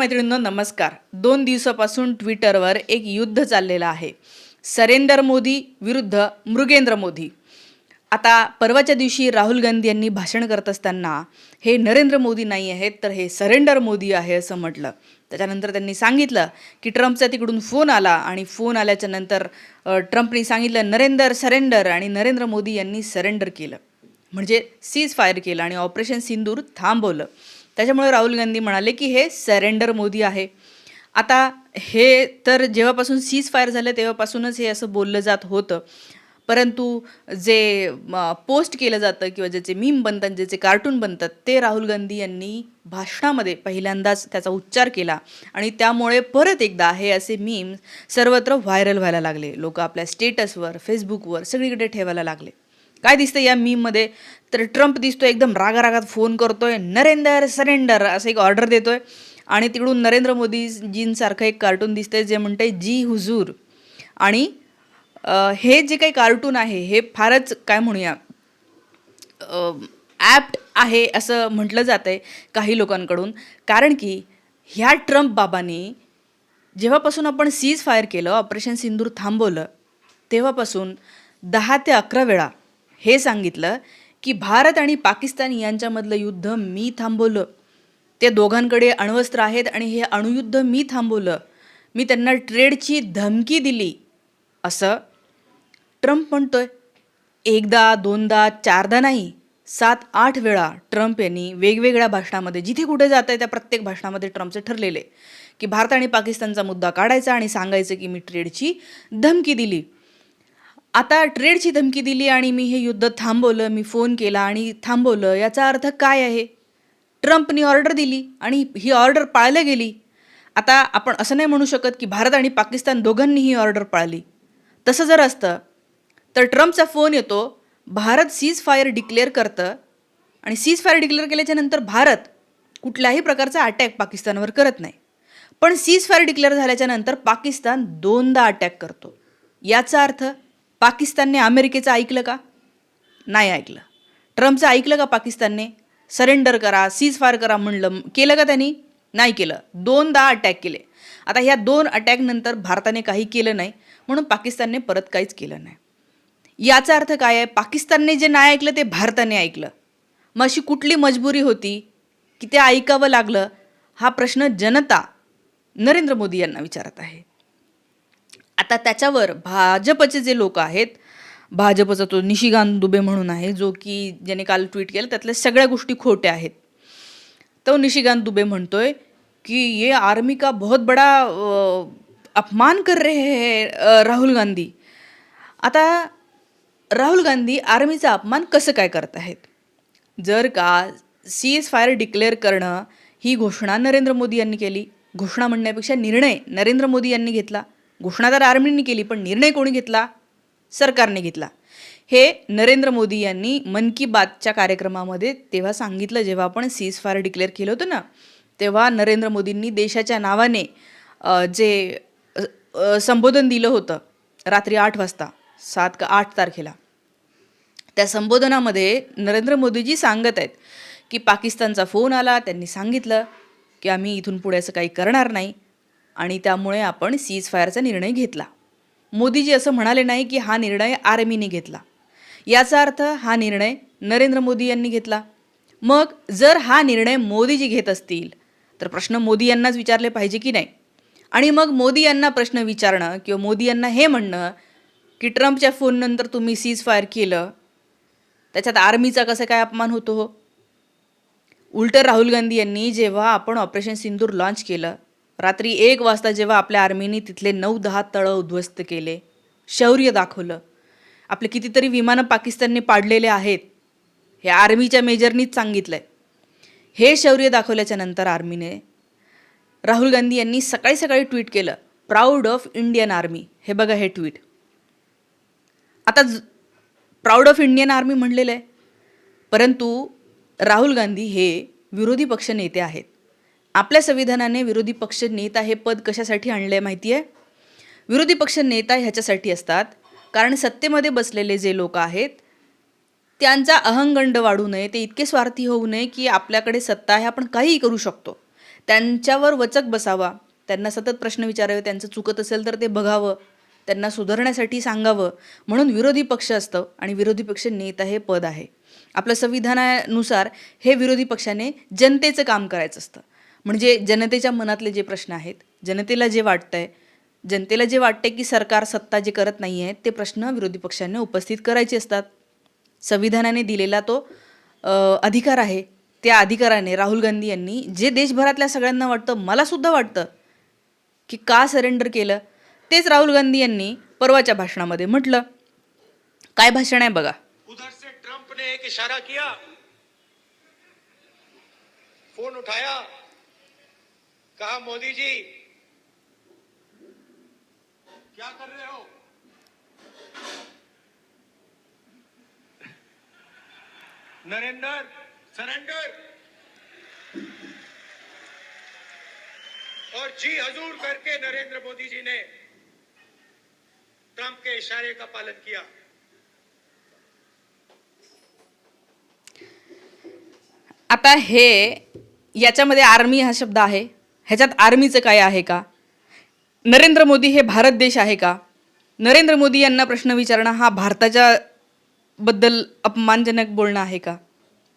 मैत्रिणींनो नमस्कार. दोन दिवसापासून ट्विटरवर एक युद्ध चाललेलं आहे. सरेंदर मोदी विरुद्ध मृगेंद्र मोदी. आता परवाच्या दिवशी राहुल गांधी यांनी भाषण करत असताना हे नरेंद्र मोदी नाही आहेत तर हे सरेंडर मोदी आहे असं म्हटलं. त्याच्यानंतर त्यांनी सांगितलं की ट्रम्पचा तिकडून फोन आला आणि फोन आल्याच्यानंतर ट्रम्पनी सांगितलं नरेंद्र सरेंडर आणि नरेंद्र मोदी यांनी सरेंडर केलं. म्हणजे सीज फायर केलं आणि ऑपरेशन सिंदूर थांबवलं. त्याच्यामुळे राहुल गांधी म्हणाले की हे सरेंडर मोदी आहे. आता हे तर जेव्हापासून सीज फायर झालं तेव्हापासूनच हे असं बोललं जात होतं. परंतु जे पोस्ट केलं जातं किंवा ज्याचे मीम बनतात ज्याचे कार्टून बनतात ते राहुल गांधी यांनी भाषणामध्ये पहिल्यांदाच त्याचा उच्चार केला. आणि त्यामुळे परत एकदा हे असे मीम सर्वत्र व्हायरल व्हायला लागले. लोक आपल्या स्टेटसवर फेसबुकवर सगळीकडे ठेवायला लागले. काय दिसतं या मीममध्ये तर ट्रम्प दिसतो एकदम रागारागात फोन करतोय. नरेंदर सरेंडर असं एक ऑर्डर देतोय. आणि तिकडून नरेंद्र मोदीजींसारखं एक कार्टून दिसतंय जे म्हणते जी हुजूर. आणि हे जे काही कार्टून आहे हे फारच काय म्हणूया ॲप्ट आहे असं म्हटलं जात आहे काही लोकांकडून. कारण की ह्या ट्रम्प बाबांनी जेव्हापासून आपण सीज फायर केलं ऑपरेशन सिंदूर थांबवलं तेव्हापासून दहा ते अकरा वेळा हे सांगितलं की भारत आणि पाकिस्तान यांच्यामधलं युद्ध मी थांबवलं. ते दोघांकडे अण्वस्त्र आहेत आणि हे अणुयुद्ध मी थांबवलं. मी त्यांना ट्रेडची धमकी दिली. असं ट्रम्प म्हणतोय. एकदा दोनदा चारदा नाही सात आठ वेळा ट्रम्प यांनी वेगवेगळ्या भाषणामध्ये जिथे कुठे जात आहे त्या प्रत्येक भाषणामध्ये ट्रम्पचे ठरलेले की भारत आणि पाकिस्तानचा मुद्दा काढायचा आणि सांगायचं की मी ट्रेडची धमकी दिली. आता ट्रेडची धमकी दिली आणि मी हे युद्ध थांबवलं मी फोन केला आणि थांबवलं. याचा अर्थ काय आहे? ट्रम्पनी ऑर्डर दिली आणि ही ऑर्डर पाळल्या गेली. आता आपण असं नाही म्हणू शकत की भारत आणि पाकिस्तान दोघांनी ही ऑर्डर पाळली. तसं जर असतं तर ट्रम्पचा फोन येतो भारत सीज फायर डिक्लेअर करतं आणि सीज फायर डिक्लेअर केल्याच्यानंतर भारत कुठल्याही प्रकारचा अटॅक पाकिस्तानवर करत नाही. पण सीज फायर डिक्लेअर झाल्याच्यानंतर पाकिस्तान दोनदा अटॅक करतो. याचा अर्थ पाकिस्तानने अमेरिकेचं ऐकलं का? नाही ऐकलं. ट्रम्पचं ऐकलं का पाकिस्तानने? सरेंडर करा सीज फायर करा म्हणलं. केलं का त्यांनी? नाही केलं. दोनदा अटॅक केले. आता ह्या दोन अटॅकनंतर भारताने काही केलं नाही म्हणून पाकिस्तानने परत काहीच केलं नाही. याचा अर्थ काय आहे? पाकिस्तानने जे नाही ऐकलं ते भारताने ऐकलं. मग अशी कुठली मजबुरी होती की ते ऐकावं लागलं? हा प्रश्न जनता नरेंद्र मोदी यांना विचारत आहे. आता त्याच्यावर भाजपचे जे लोक आहेत भाजपचा तो निशिकांत दुबे म्हणून आहे जो की ज्याने काल ट्विट केलं त्यातल्या सगळ्या गोष्टी खोट्या आहेत. तो निशिकांत दुबे म्हणतोय कि ये आर्मी का बहुत बड़ा अपमान कर रहे हैं राहुल गांधी. आता राहुल गांधी आर्मीचा अपमान कसं काय करत आहेत? जर का सीज फायर डिक्लेअर करणं ही घोषणा नरेंद्र मोदी यांनी केली घोषणा म्हणण्यापेक्षा निर्णय नरेंद्र मोदी यांनी घेतला घोषणा तर आर्मीने केली पण निर्णय कोणी घेतला? सरकारने घेतला. हे नरेंद्र मोदी यांनी मन की बातच्या कार्यक्रमामध्ये तेव्हा सांगितलं जेव्हा आपण सीज फायर डिक्लेअर केलं होतं ना तेव्हा नरेंद्र मोदींनी देशाच्या नावाने जे संबोधन दिलं होतं रात्री आठ वाजता सात का आठ तारखेला. त्या संबोधनामध्ये नरेंद्र मोदीजी सांगत आहेत की पाकिस्तानचा फोन आला त्यांनी सांगितलं की आम्ही इथून पुढे असं काही करणार नाही. आणि त्यामुळे आपण सीज फायरचा निर्णय घेतला. मोदीजी असं म्हणाले नाही की हा निर्णय आर्मीने घेतला. याचा अर्थ हा निर्णय नरेंद्र मोदी यांनी घेतला. मग जर हा निर्णय मोदीजी घेत असतील तर प्रश्न मोदी यांनाच विचारले पाहिजे की नाही? आणि मग मोदी यांना प्रश्न विचारणं किंवा मोदी यांना हे म्हणणं की ट्रम्पच्या फोननंतर तुम्ही सीज फायर केलं त्याच्यात आर्मीचा कसं काय अपमान होतो हो? उलटं राहुल गांधी यांनी जेव्हा आपण ऑपरेशन सिंदूर लॉन्च केलं रात्री एक वाजता जेव्हा आपल्या आर्मीने तिथले नऊ दहा तळं उद्ध्वस्त केले शौर्य दाखवलं. आपले कितीतरी विमानं पाकिस्तानने पाडलेले आहेत हे आर्मीच्या मेजरनीच सांगितलं आहे हे शौर्य दाखवल्याच्या नंतर आर्मीने राहुल गांधी यांनी सकाळी सकाळी ट्विट केलं प्राऊड ऑफ इंडियन आर्मी हे बघा हे ट्विट. आता प्राऊड ऑफ इंडियन आर्मी म्हणलेलं आहे. परंतु राहुल गांधी हे विरोधी पक्ष नेते आहेत. आपल्या संविधानाने विरोधी पक्ष नेता हे पद कशासाठी आणलं आहे माहिती आहे विरोधी पक्ष नेता ह्याच्यासाठी असतात कारण सत्तेमध्ये बसलेले जे लोक आहेत त्यांचा अहंगंड वाढू नये ते इतके स्वार्थी होऊ नये की आपल्याकडे सत्ता आहे आपण काहीही करू शकतो. त्यांच्यावर वचक बसावा त्यांना सतत प्रश्न विचारावे त्यांचं चुकत असेल तर ते बघावं त्यांना सुधारण्यासाठी सांगावं. म्हणून विरोधी पक्ष असतं आणि विरोधी पक्ष नेता हे पद आहे. आपल्या संविधानानुसार हे विरोधी पक्षाने जनतेचं काम करायचं असतं. म्हणजे जनतेच्या मनातले जे प्रश्न आहेत जनतेला जे वाटतं आहे जनतेला जे वाटते की सरकार सत्ता जे करत नाही आहे ते प्रश्न विरोधी पक्षांनी उपस्थित करायचे असतात. संविधानाने दिलेला तो अधिकार आहे. त्या अधिकाराने राहुल गांधी यांनी जे देशभरातल्या सगळ्यांना वाटतं मला सुद्धा वाटतं की का सरेंडर केलं तेच राहुल गांधी यांनी परवाच्या भाषणामध्ये म्हटलं. काय भाषण आहे बघा. उधर से ट्रंप ने एक इशारा किया. फोन उठाया. कहा मोदी जी क्या कर रहे हो? नरेंद्र सरेंडर। और जी हजूर करके नरेंद्र मोदी जी ने ट्रंप के इशारे का पालन किया। आता हे याच्यामध्ये आर्मी हा शब्द आहे. ह्याच्यात आर्मीचं काय आहे का? नरेंद्र मोदी हे भारत देश आहे का? नरेंद्र मोदी यांना प्रश्न विचारणं हा भारताच्या बद्दल अपमानजनक बोलणं आहे का?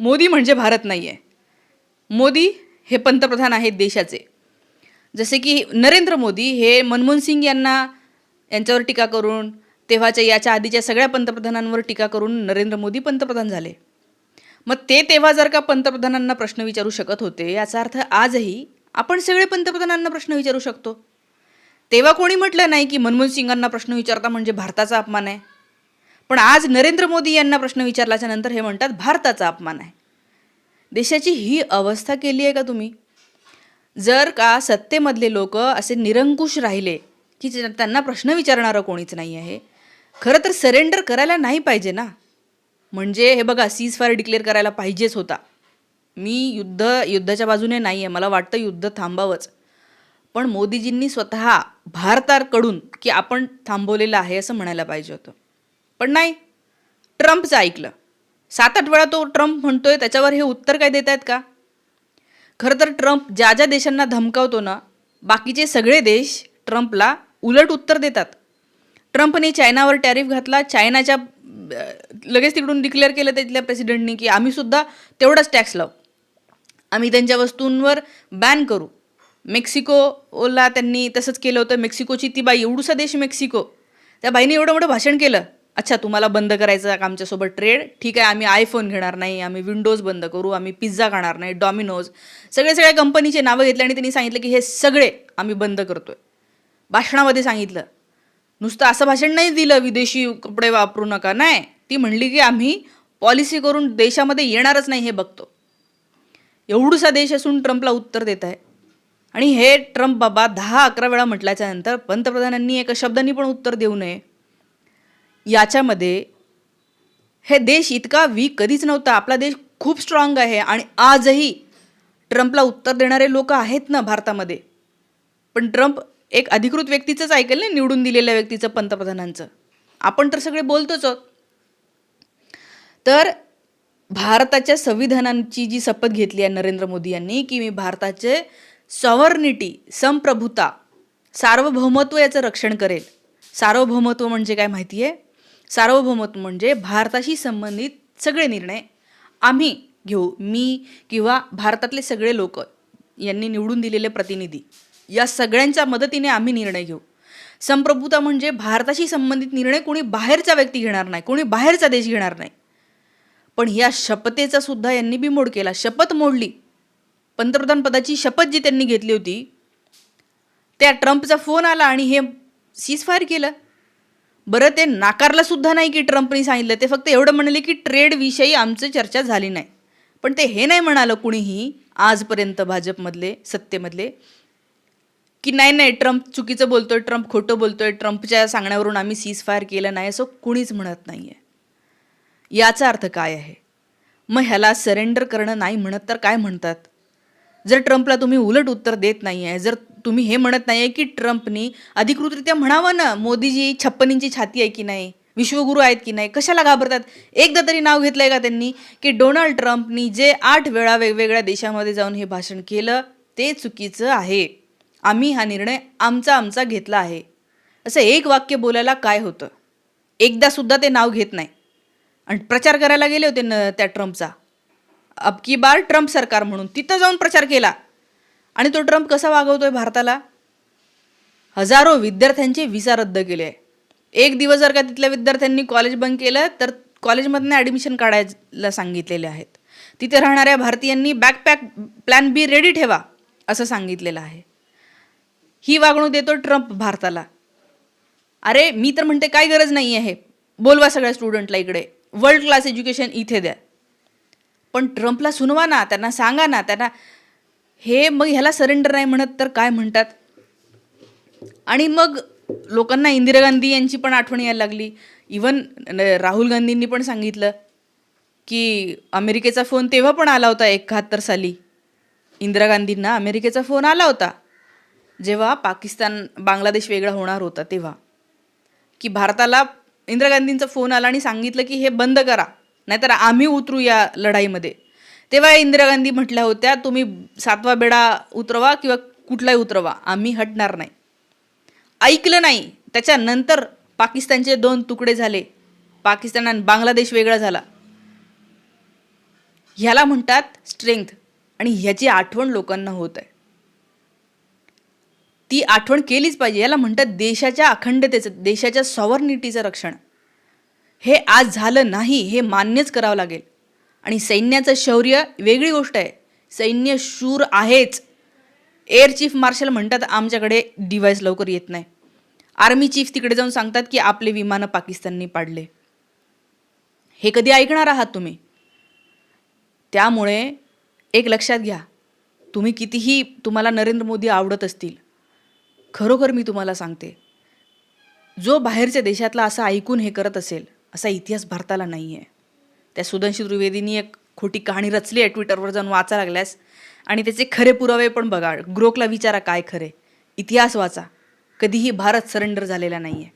मोदी म्हणजे भारत नाही आहे मोदी हे पंतप्रधान आहेत देशाचे. जसे की नरेंद्र मोदी हे मनमोहन सिंग यांना यांच्यावर टीका करून तेव्हाच्या याच्या आधीच्या सगळ्या पंतप्रधानांवर टीका करून नरेंद्र मोदी पंतप्रधान झाले. मग ते तेव्हा जर का पंतप्रधानांना प्रश्न विचारू शकत होते याचा अर्थ आजही आपण सगळे पंतप्रधानांना प्रश्न विचारू शकतो. तेव्हा कोणी म्हटलं नाही की मनमोहन सिंगांना प्रश्न विचारता म्हणजे भारताचा अपमान आहे. पण आज नरेंद्र मोदी यांना प्रश्न विचारल्याच्या नंतर हे म्हणतात भारताचा अपमान आहे. देशाची ही अवस्था केली आहे का तुम्ही? जर का सत्तेमधले लोक असे निरंकुश राहिले की त्यांना प्रश्न विचारणारं कोणीच नाही आहे खरं तर सरेंडर करायला नाही पाहिजे ना? म्हणजे हे बघा सीज फायर डिक्लेअर करायला पाहिजेच होता. मी युद्ध युद्धाच्या बाजूने नाही आहे मला वाटतं युद्ध थांबावंच. पण मोदीजींनी स्वतः भारताकडून की आपण थांबवलेलं आहे असं म्हणायला पाहिजे होतं. पण नाही. ट्रम्पचं ऐकलं. सात आठ वेळा तो ट्रम्प म्हणतोय त्याच्यावर हे उत्तर काय देत आहेत का? खरं तर ट्रम्प ज्या ज्या देशांना धमकावतो ना बाकीचे सगळे देश ट्रम्पला उलट उत्तर देतात. ट्रम्पने चायनावर टॅरिफ घातला. चायनाच्या लगेच तिकडून डिक्लेअर केलं तिथल्या प्रेसिडेंटनी की आम्हीसुद्धा तेवढाच टॅक्स लावू. आम्ही त्यांच्या वस्तूंवर बॅन करू. मेक्सिकोला त्यांनी तसंच केलं होतं. मेक्सिकोची ती बाई एवढूसा देश मेक्सिको. त्या बाईने एवढं मोठं भाषण केलं. अच्छा तुम्हाला बंद करायचं का आमच्यासोबत ट्रेड ठीक आहे आम्ही आयफोन घेणार नाही आम्ही विंडोज बंद करू आम्ही पिझ्झा खाणार नाही डॉमिनोज सगळे सगळ्या कंपनीचे नावं घेतले आणि त्यांनी सांगितलं की हे सगळे आम्ही बंद करतोय. भाषणामध्ये सांगितलं. नुसतं असं भाषण नाही दिलं विदेशी कपडे वापरू नका. नाही ती म्हणली की आम्ही पॉलिसी करून देशामध्ये येणारच नाही हे बघतो. एवढूसा देश असून ट्रम्पला उत्तर देत आहे. आणि हे ट्रम्प बाबा दहा अकरा वेळा म्हटल्याच्या नंतर पंतप्रधानांनी एका शब्दांनी पण उत्तर देऊ नये. याच्यामध्ये हे देश इतका वीक कधीच नव्हता. आपला देश खूप स्ट्रॉंग आहे आणि आजही ट्रम्पला उत्तर देणारे लोक आहेत ना भारतामध्ये. पण ट्रम्प एक अधिकृत व्यक्तीचंच ऐकेल ना निवडून दिलेल्या व्यक्तीचं पंतप्रधानांचं. आपण तर सगळे बोलतोच आहोत. तर भारताच्या संविधानांची जी शपथ घेतली आहे नरेंद्र मोदी यांनी की मी भारताचे सॉवर्निटी संप्रभुता सार्वभौमत्व याचं रक्षण करेल. सार्वभौमत्व म्हणजे काय माहिती आहे? सार्वभौमत्व म्हणजे भारताशी संबंधित सगळे निर्णय आम्ही घेऊ मी किंवा भारतातले सगळे लोक यांनी निवडून दिलेले प्रतिनिधी. या सगळ्यांच्या मदतीने आम्ही निर्णय घेऊ. संप्रभुता म्हणजे भारताशी संबंधित निर्णय कोणी बाहेरचा व्यक्ती घेणार नाही कोणी बाहेरचा देश घेणार नाही. पण या शपथेचा सुद्धा यांनी बिमोड केला. शपथ मोडली. पंतप्रधान पदाची शपथ जी त्यांनी घेतली होती त्या ट्रम्पचा फोन आला आणि हे सीज फायर केलं. बरं ते नाकारलं सुद्धा नाही की ट्रम्पनी सांगितलं. ते फक्त एवढं म्हणाले की ट्रेडविषयी आमचं चर्चा झाली नाही. पण ते हे नाही म्हणालं कुणीही आजपर्यंत भाजपमधले सत्तेमधले की नाही नाही ट्रम्प चुकीचं बोलतोय ट्रम्प खोटं बोलतोय ट्रम्पच्या सांगण्यावरून आम्ही सीज फायर केलं नाही असं कुणीच म्हणत नाही आहे याचा अर्थ काय आहे? मग ह्याला सरेंडर करणं नाही म्हणत तर काय म्हणतात? जर ट्रम्पला तुम्ही उलट उत्तर देत नाही आहे जर तुम्ही हे म्हणत नाही आहे की ट्रम्पनी अधिकृतरित्या म्हणावं ना मोदीजी छप्पन इंची छाती आहे की नाही विश्वगुरू आहेत की नाही कशाला घाबरतात? एकदा तरी नाव घेतलं आहे का त्यांनी? की डोनाल्ड ट्रम्पनी जे आठ वेळा वेगवेगळ्या देशामध्ये जाऊन हे भाषण केलं ते चुकीचं आहे. आम्ही हा निर्णय आमचा आमचा घेतला आहे. असं एक वाक्य बोलायला काय होतं? एकदा सुद्धा ते नाव घेत नाही. आणि प्रचार करायला गेले होते न त्या ट्रम्पचा. अब की बार ट्रम्प सरकार म्हणून. तिथं जाऊन प्रचार केला. आणि तो ट्रम्प कसा वागवतोय भारताला? हजारो विद्यार्थ्यांचे विसा रद्द केले. आहे एक दिवस जर का तिथल्या विद्यार्थ्यांनी कॉलेज बंद केलं तर कॉलेजमधनं ॲडमिशन काढायला सांगितलेले आहेत. तिथे राहणाऱ्या भारतीयांनी बॅकपॅक प्लॅन बी रेडी ठेवा असं सांगितलेलं आहे. ही वागणूक देतो ट्रम्प भारताला. अरे मी तर म्हणते काय गरज नाही आहे बोलवा सगळ्या स्टुडंटला इकडे. वर्ल्ड क्लास एज्युकेशन इथे द्या. पण ट्रम्पला सुनवा ना त्यांना सांगा ना त्यांना हे मग ह्याला सरेंडर नाही म्हणत तर काय म्हणतात? आणि मग लोकांना इंदिरा गांधी यांची पण आठवण यायला लागली. इवन राहुल गांधींनी पण सांगितलं की अमेरिकेचा फोन तेव्हा पण आला होता एकाहत्तर साली. इंदिरा गांधींना अमेरिकेचा फोन आला होता. जेव्हा पाकिस्तान बांगलादेश वेगळा होणार होता तेव्हा. की भारताला इंदिरा गांधींचा फोन आला आणि सांगितलं की हे बंद करा नाहीतर आम्ही उतरू या लढाईमध्ये. तेव्हा इंदिरा गांधी म्हटल्या होत्या तुम्ही सातवा बेडा उतरवा किंवा कुठलाही उतरवा आम्ही हटणार नाही. ऐकलं नाही. त्याच्यानंतर पाकिस्तानचे दोन तुकडे झाले. पाकिस्तान आणि बांगलादेश वेगळा झाला. ह्याला म्हणतात स्ट्रेंथ आणि ह्याची आठवण लोकांना होत आहे. ती आठवण केलीच पाहिजे. याला म्हणतात देशाच्या अखंडतेचं देशाच्या सॉवर्निटीचं रक्षण. हे आज झालं नाही हे मान्यच करावं लागेल. आणि सैन्याचं शौर्य वेगळी गोष्ट आहे. सैन्य शूर आहेच. एअर चीफ मार्शल म्हणतात आमच्याकडे डिव्हाइस लवकर येत नाही. आर्मी चीफ तिकडे जाऊन सांगतात की आपले विमानं पाकिस्ताननी पाडले. हे कधी ऐकणार आहात तुम्ही? त्यामुळे एक लक्षात घ्या. तुम्ही कितीही तुम्हाला नरेंद्र मोदी आवडत असतील खरोखर मी तुम्हाला सांगते जो बाहेरच्या देशातला असं ऐकून हे करत असेल असा इतिहास भारताला नाही आहे त्या सुदंशी त्रिवेदींनी एक खोटी कहाणी रचली आहे ट्विटरवर जाऊन वाचा लागल्यास. आणि त्याचे खरे पुरावे पण बघा ग्रोकला विचारा काय खरे. इतिहास वाचा. कधीही भारत सरेंडर झालेला नाही आहे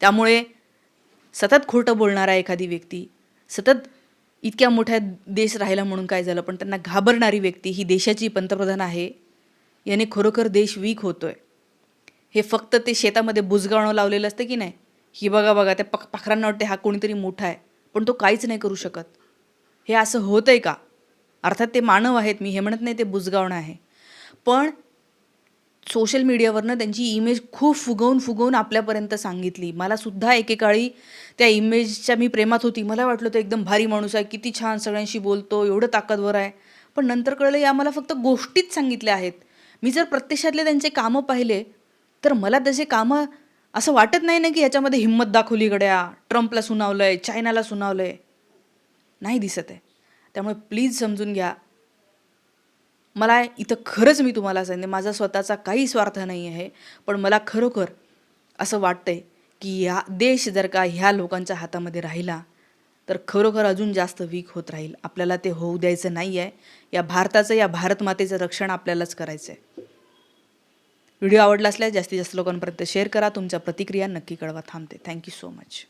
त्यामुळे सतत खोटं बोलणारा एखादी व्यक्ती सतत इतक्या मोठ्या देश राहिला म्हणून काय झालं पण त्यांना घाबरणारी व्यक्ती ही देशाची पंतप्रधान आहे. याने खरोखर देश वीक आहे हे फक्त ते शेतामध्ये बुजगावणं लावलेलं असतं की नाही? ही बघा बघा त्या पक पाखरांना वाटते हा कोणीतरी मोठा आहे. पण तो काहीच नाही करू शकत. हे असं होतं आहे का? अर्थात ते मानव आहेत मी हे म्हणत नाही ते बुजगावणं आहे. पण सोशल मीडियावरनं त्यांची इमेज खूप फुगवून फुगवून आपल्यापर्यंत सांगितली. मला सुद्धा एकेकाळी त्या इमेजच्या मी प्रेमात होती. मला वाटलं तो एकदम भारी माणूस आहे किती छान सगळ्यांशी बोलतो एवढं ताकदवर आहे. पण नंतर कळलं या मला फक्त गोष्टीच सांगितल्या आहेत. मी जर प्रत्यक्षातले त्यांचे कामं पाहिले तर मला तसे कामं असं वाटत नाही ना की याच्यामध्ये हिंमत दाखवली गड्या ट्रम्पला सुनावलं आहे चायनाला सुनावलं आहे नाही दिसत आहे. त्यामुळे प्लीज समजून घ्या. मला इथं खरंच मी तुम्हाला सांगते माझा स्वतःचा काही स्वार्थ नाही आहे पण मला खरोखर असं वाटतंय की या देश जर का ह्या लोकांच्या हातामध्ये राहिला तर खरोखर अजून जास्त वीक होत राहील. आपल्याला ते होऊ द्यायचं नाही आहे या भारताचं या भारत मातेचं रक्षण आपल्यालाच करायचं आहे व्हिडिओ आवडला असल्यास जास्तीत जास्त लोकांपर्यंत शेअर करा. तुमच्या प्रतिक्रिया नक्की कळवा. थांबते. Thank you so much